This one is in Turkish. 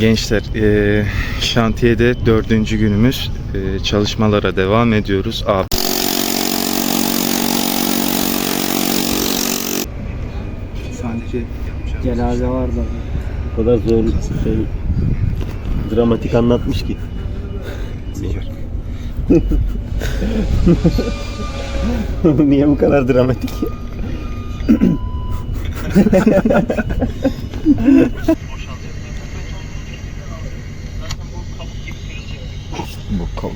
Gençler, eee, şantiyede dördüncü günümüz. Eee, çalışmalara devam ediyoruz. Abi. Sanki Cenaze var da. O kadar zor şey dramatik anlatmış ki. Niye bu kadar dramatik? 我靠